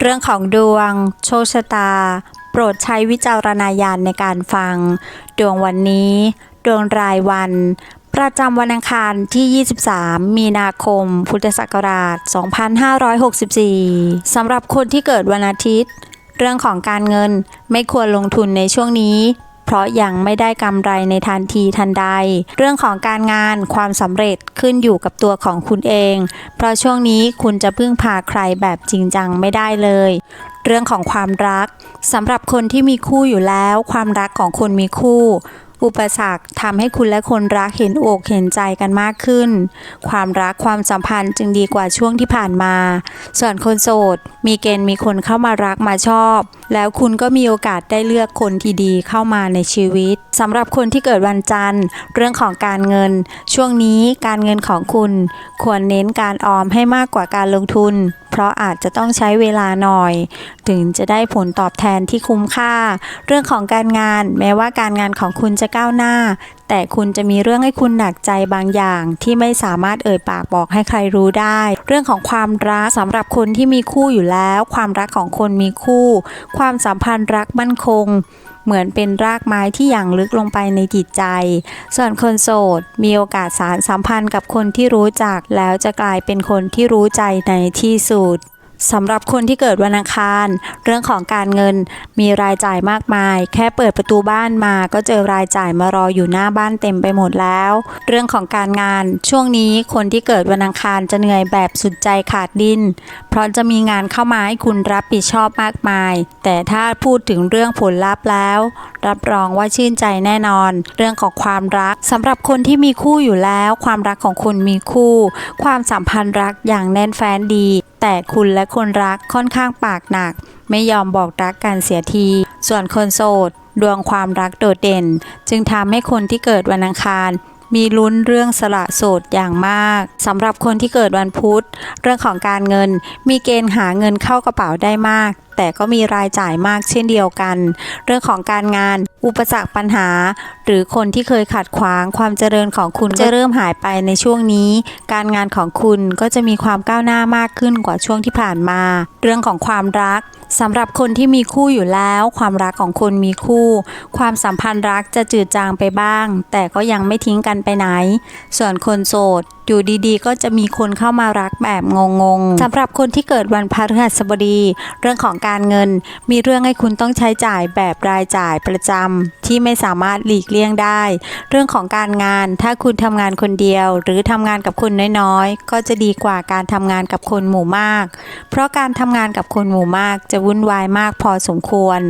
เรื่องของดวง โชคชะตา โปรดใช้วิจารณญาณในการฟัง ดวงวันนี้ ดวงรายวัน ประจำวันอังคารที่ 23 มีนาคม พุทธศักราช 2564 สำหรับคนที่เกิดวันอาทิตย์ เรื่องของการเงินไม่ควรลงทุนในช่วงนี้ เพราะยังไม่ได้กำไรในทันทีทันใด เรื่องของการงานความสำเร็จขึ้นอยู่กับตัวของคุณเอง เพราะช่วงนี้คุณจะพึ่งพาใครแบบจริงจังไม่ได้เลย เรื่องของความรักสำหรับคนที่มีคู่อยู่แล้ว ความรักของคนมีคู่อุปสรรคทำให้คุณและคนรักเห็นอกเห็นใจกันมากขึ้น ความรักความสัมพันธ์จึงดีกว่าช่วงที่ผ่านมา ส่วนคนโสด มีเกณฑ์มีคนเข้ามารักมาชอบ แล้วคุณก็มีโอกาสได้เลือกคนที่ดีเข้ามาในชีวิตสำหรับคนที่เกิดวันจันทร์ เรื่องของการเงิน ช่วงนี้การเงินของคุณควรเน้นการออมให้มากกว่าการลงทุน เพราะอาจจะต้องใช้เวลาหน่อย ถึงจะได้ผลตอบแทนที่คุ้มค่า เรื่องของการงาน แม้ว่าการงานของคุณจะก้าวหน้า แต่คุณจะมีเรื่องให้คุณหนักใจบางอย่าง ที่ไม่สามารถเอ่ยปากบอกให้ใครรู้ได้ เรื่องของความรักสำหรับคนที่มีคู่อยู่แล้ว ความรักของคนมีคู่ ความสัมพันธ์รักมั่นคงเหมือนเป็นรากไม้ที่อย่างลึกลงไปในจิตใจ ส่วนคนโสด มีโอกาสสารสัมพันธ์กับคนที่รู้จัก แล้วจะกลายเป็นคนที่รู้ใจในที่สุด สำหรับคนที่เกิดวันอังคาร เรื่องของการเงินมีรายจ่ายมากมาย แค่เปิดประตูบ้านมาก็เจอรายจ่ายมารออยู่หน้าบ้านเต็มไปหมดแล้ว เรื่องของการงานช่วงนี้คนที่เกิดวันอังคารจะเหนื่อยแบบสุดใจขาดดิน เพราะจะมีงานเข้ามาให้คุณรับผิดชอบมากมาย แต่ถ้าพูดถึงเรื่องผลลัพธ์แล้ว รับรองว่าชื่นใจแน่นอน เรื่องของความรักสำหรับคนที่มีคู่อยู่แล้ว ความรักของคุณมีคู่ ความสัมพันธ์รักอย่างแน่นแฟ้นดี แต่คุณและคนรักค่อนข้างปากหนัก ไม่ยอมบอกรักกันเสียที ส่วนคนโสด ดวงความรักโดดเด่น จึงทำให้คนที่เกิดวันอังคาร มีลุ้นเรื่องสละโสดอย่างมากสำหรับคนที่เกิดวันพุธ เรื่องของการเงินมีเกณฑ์หาเงินเข้ากระเป๋าได้มาก แต่ก็มีรายจ่ายมากเช่นเดียวกัน เรื่องของการงาน อุปสรรคปัญหา หรือคนที่เคยขัดขวางความเจริญของคุณจะเริ่มหายไปในช่วงนี้ การงานของคุณก็จะมีความก้าวหน้ามากขึ้นกว่าช่วงที่ผ่านมา เรื่องของความรักสำหรับคนที่มีคู่อยู่แล้ว ความรักของคนมีคู่ ความสัมพันธ์รักจะจืดจางไปบ้าง แต่ก็ยังไม่ทิ้งกันไปไหน ส่วนคนโสดอยู่ดีๆ ก็จะมีคนเข้ามารักแบบงงๆสำหรับคนที่เกิดวันพฤหัสบดี เรื่องของการเงิน มีเรื่องให้คุณต้องใช้จ่ายแบบรายจ่ายประจำที่ไม่สามารถหลีกเลี่ยงได้ เรื่องของการงานถ้าคุณทำงานคนเดียว หรือทำงานกับคนน้อยๆ ก็จะดีกว่าการทำงานกับคนหมู่มาก เพราะการทำงานกับคนหมู่มากจะวุ่นวายมากพอสมควร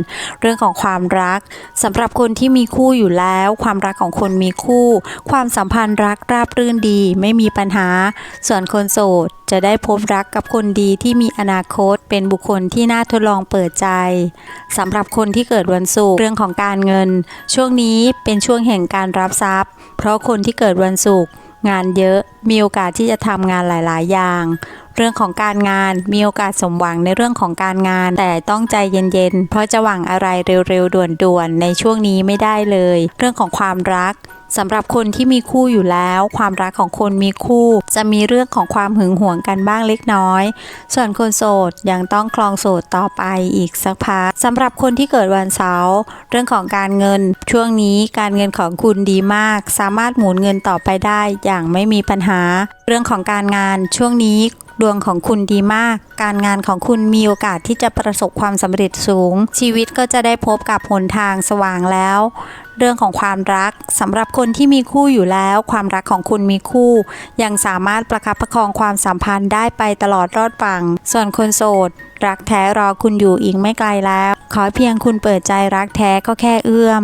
เรื่องของความรักสำหรับคนที่มีคู่อยู่แล้ว ความรักของคนมีคู่ ความสัมพันธ์รักราบรื่นดี ไม่มีปัญหา ส่วนคนโสด จะได้พบรักกับคนดีที่มีอนาคตเป็นบุคคลที่น่าทดลองเปิดใจสำหรับคนที่เกิดวันศุกร์เรื่องของการเงิน ช่วงนี้เป็นช่วงแห่งการรับทรัพย์ เพราะคนที่เกิดวันศุกร์งานเยอะมีโอกาสที่จะทำงานหลาย ๆ อย่าง เรื่องของการงานมีโอกาสสมหวังในเรื่องของการงาน แต่ต้องใจเย็น ๆ เพราะจะหวังอะไรเร็ว ๆ ด่วน ๆ ในช่วงนี้ไม่ได้เลย เรื่องของความรัก สำหรับคนที่มีคู่อยู่แล้ว ความรักของคนมีคู่ จะมีเรื่องของความหึงหวงกันบ้างเล็กน้อย ส่วนคนโสดยังต้องคลองโสดต่อไปอีกสักพักสำหรับคนที่เกิดวันเสาร์เรื่องของการเงิน ช่วงนี้การเงินของคุณดีมาก สามารถหมุนเงินต่อไปได้อย่างไม่มีปัญหา เรื่องของการงานช่วงนี้ ดวงของคุณดีมาก การงานของคุณมีโอกาสที่จะประสบความสำเร็จสูง ชีวิตก็จะได้พบกับหนทางสว่างแล้ว เรื่องของความรักสำหรับคนที่มีคู่อยู่แล้ว ความรักของคุณมีคู่ ยังสามารถประคับประคองความสัมพันธ์ได้ไปตลอดรอดฝั่ง ส่วนคนโสด รักแท้รอคุณอยู่อีกไม่ไกลแล้ว ขอเพียงคุณเปิดใจรักแท้ก็แค่เอื้อม